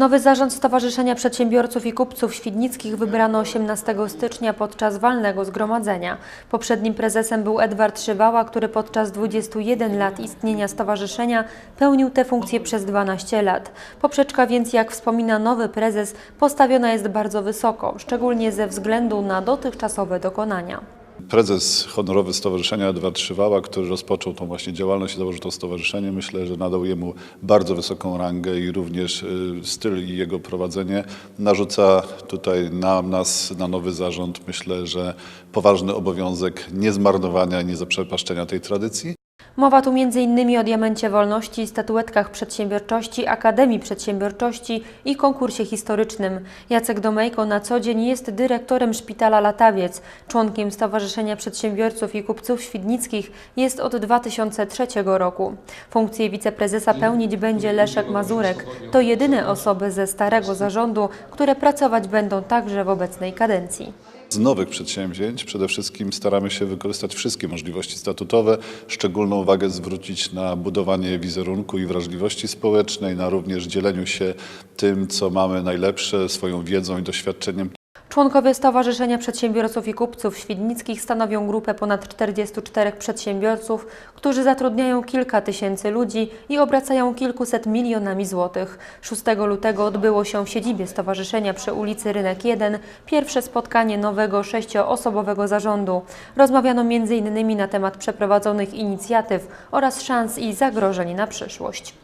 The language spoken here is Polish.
Nowy zarząd Stowarzyszenia Przedsiębiorców i Kupców Świdnickich wybrano 18 stycznia podczas walnego zgromadzenia. Poprzednim prezesem był Edward Szywała, który podczas 21 lat istnienia stowarzyszenia pełnił tę funkcję przez 12 lat. Poprzeczka więc, jak wspomina nowy prezes, postawiona jest bardzo wysoko, szczególnie ze względu na dotychczasowe dokonania. Prezes honorowy Stowarzyszenia Edward Szywała, który rozpoczął tą właśnie działalność i założył to stowarzyszenie, myślę, że nadał jemu bardzo wysoką rangę i również y, styl i jego prowadzenie narzuca tutaj na nas, na nowy zarząd, myślę, że poważny obowiązek niezmarnowania, nie zaprzepaszczenia tej tradycji. Mowa tu m.in. o Diamencie Wolności, statuetkach przedsiębiorczości, Akademii Przedsiębiorczości i konkursie historycznym. Jacek Domejko na co dzień jest dyrektorem Szpitala Latawiec. Członkiem Stowarzyszenia Przedsiębiorców i Kupców Świdnickich jest od 2003 roku. Funkcję wiceprezesa pełnić będzie Leszek Mazurek. To jedyne osoby ze starego zarządu, które pracować będą także w obecnej kadencji. Z nowych przedsięwzięć przede wszystkim staramy się wykorzystać wszystkie możliwości statutowe, szczególną uwagę zwrócić na budowanie wizerunku i wrażliwości społecznej, na również dzieleniu się tym, co mamy najlepsze, swoją wiedzą i doświadczeniem. Członkowie Stowarzyszenia Przedsiębiorców i Kupców Świdnickich stanowią grupę ponad 44 przedsiębiorców, którzy zatrudniają kilka tysięcy ludzi i obracają kilkuset milionami złotych. 6 lutego odbyło się w siedzibie Stowarzyszenia przy ulicy Rynek 1 pierwsze spotkanie nowego sześcioosobowego zarządu. Rozmawiano m.in. na temat przeprowadzonych inicjatyw oraz szans i zagrożeń na przyszłość.